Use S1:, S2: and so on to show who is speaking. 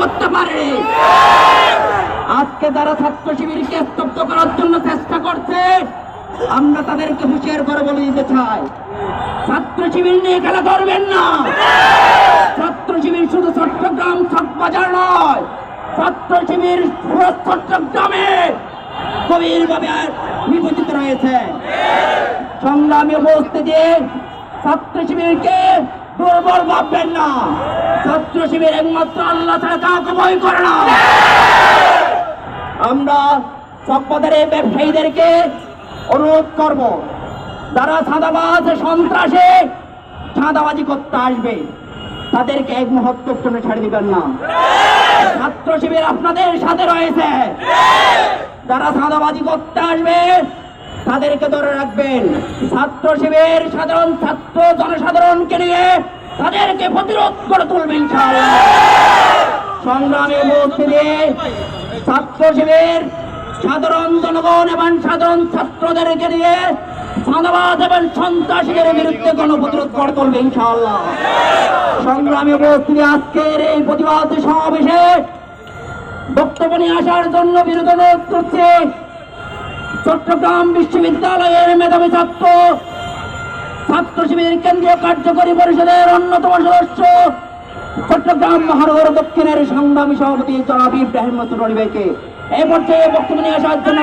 S1: করতে পারে। আজকে যারা ছাত্র শিবিরকে স্তব্ধ করার জন্য চেষ্টা করছে, আমরা তাদেরকে হুঁশিয়ার করে বলে দিতে চাই। ছাত্র শিবির নিয়ে খেলা করবেন না। ছাত্র শিবির শুধু চট্টগ্রাম বাজার নয় ছাত্র শিবির পুরো চট্টগ্রামে গভীরভাবে নিবেদিত রয়েছে। সংগ্রামী উপস্থিতি ছাত্র শিবিরকে দুর্বল ভাববেন না। ছাত্র শিবির একমাত্র আল্লাহ ছাড়া কাউকে ভয় করে না। আমরা এই ব্যবসায়ীদেরকে অনুরোধ করব, যারা সাদাবাজ, সন্ত্রাসে চাঁদাবাজি করতে আসবে, তাদেরকে এক মুহূর্তের জন্য ছেড়ে দিবেন না। ছাত্র শিবির আপনাদের সাথে রয়েছে। যারা চাঁদাবাজি করতে আসবে তাদেরকে ধরে রাখবেন। ছাত্র শিবির, সাধারণ ছাত্র, জনসাধারণকে নিয়ে তাদেরকে প্রতিরোধ করে তুলবেন। সংগ্রামে উপস্থিতি ছাত্র শিবির, সাধারণ জনগণ এবং সাধারণ ছাত্রদেরকে নিয়ে চাঁদাবাজ এবং সন্ত্রাসীদের বিরুদ্ধে গণপ্রতিরোধ করে তুলবে ইনশাআল্লাহ। সংগ্রামে উপস্থিতি আজকের এই প্রতিবাদ সমাবেশে বক্তব্য নিয়ে আসার জন্য বিরোধী করছে। চট্টগ্রাম বিশ্ববিদ্যালয়ের মেধাবী ছাত্র ছাত্র শিবির কেন্দ্রীয় কার্যকরী পরিষদের অন্যতম সদস্য, চট্টগ্রাম মহানগর দক্ষিণের সংগ্রামী সভাপতি জনাব ইব্রাহিম মতুর এই পর্যায়ে বক্তব্য নিয়ে আসার জন্য।